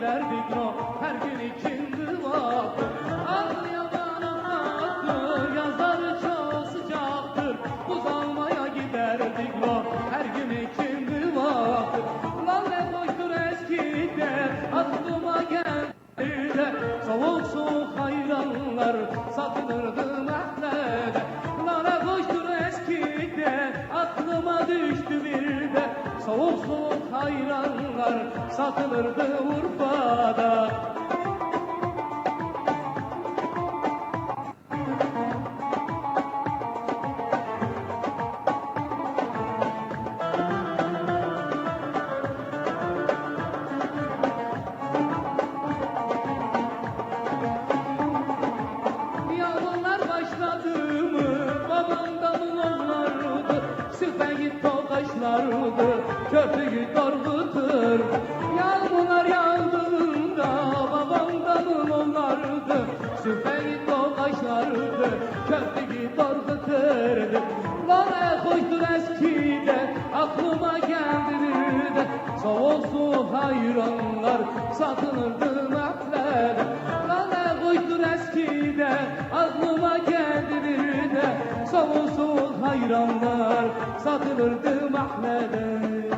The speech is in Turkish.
giderdik no her gün ikindi vakti Ağlayan anlattı yazları çok sıcaktır. Uzanmaya giderdik no her gün ikindi vakti Lan ne boştur eskiden aklıma geldi de Soğuk soğuk hayranlar satılırdı Soğuk soğuk hayranlar satılırdı Urfa'da Süpegi tokaşlardı köprüyü korkutur Yağmurlar yağdığında babamdan onlardı. Süpegi tokaşlardı köprüyü korkuturdu Lan ne hoştur eskiden aklıma geldi bir de. Soğuk su hayranlar satılırdı mahlede hayranlar satılırdı mahlede